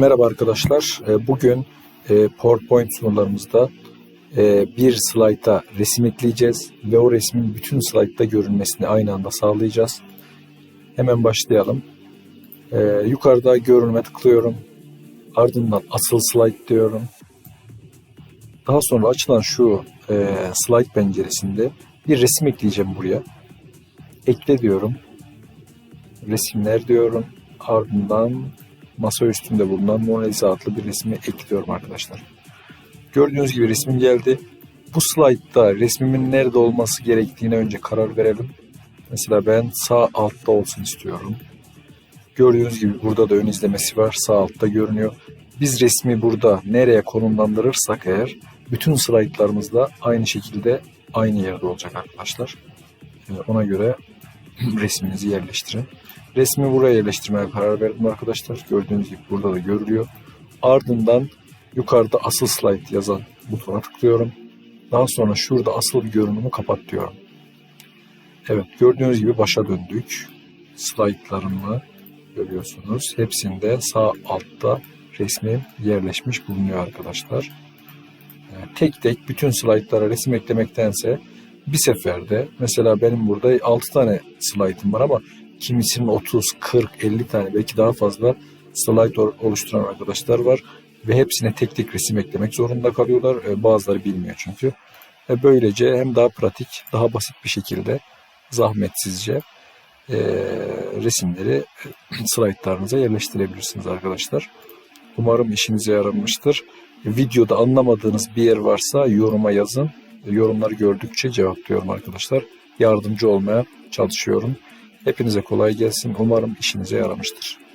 Merhaba arkadaşlar. Ee, Bugün e, PowerPoint sunularımızda e, bir slayta resim ekleyeceğiz ve o resmin bütün slaytta görünmesini aynı anda sağlayacağız. Hemen başlayalım. Ee, Yukarıda görünme tıklıyorum. Ardından asıl slide diyorum. Daha sonra açılan şu e, slide penceresinde bir resim ekleyeceğim buraya. Ekle diyorum. Resimler diyorum. Ardından masa üstünde bulunan Mona Lisa adlı bir resmi ekliyorum arkadaşlar. Gördüğünüz gibi resmim geldi. Bu slaytta resmimin nerede olması gerektiğine önce karar verelim. Mesela ben sağ altta olsun istiyorum. Gördüğünüz gibi burada da ön izlemesi var. Sağ altta görünüyor. Biz resmi burada nereye konumlandırırsak eğer bütün slaytlarımızda aynı şekilde aynı yerde olacak arkadaşlar. Ee, Ona göre resminizi yerleştirin. Resmi buraya yerleştirmeye karar verdim arkadaşlar. Gördüğünüz gibi burada da görülüyor. Ardından yukarıda asıl slide yazan butona tıklıyorum. Daha sonra şurada asıl görünümü kapat diyorum. Evet gördüğünüz gibi başa döndük. Slaytlarımı görüyorsunuz. Hepsinde sağ altta resmim yerleşmiş bulunuyor arkadaşlar. Ee, Tek tek bütün slaytlara resim eklemektense bir seferde mesela benim burada 6 tane slaytım var ama kimisinin 30, 40, 50 tane belki daha fazla or- oluşturan arkadaşlar var ve hepsine tek tek resim eklemek zorunda kalıyorlar. Ee, Bazıları bilmiyor çünkü. Ve böylece hem daha pratik, daha basit bir şekilde zahmetsizce e, resimleri e, slaytlarınıza yerleştirebilirsiniz arkadaşlar. Umarım işinize yaramıştır. Videoda anlamadığınız bir yer varsa yoruma yazın. Yorumları gördükçe cevaplıyorum arkadaşlar. Yardımcı olmaya çalışıyorum. Hepinize kolay gelsin. Umarım işinize yaramıştır.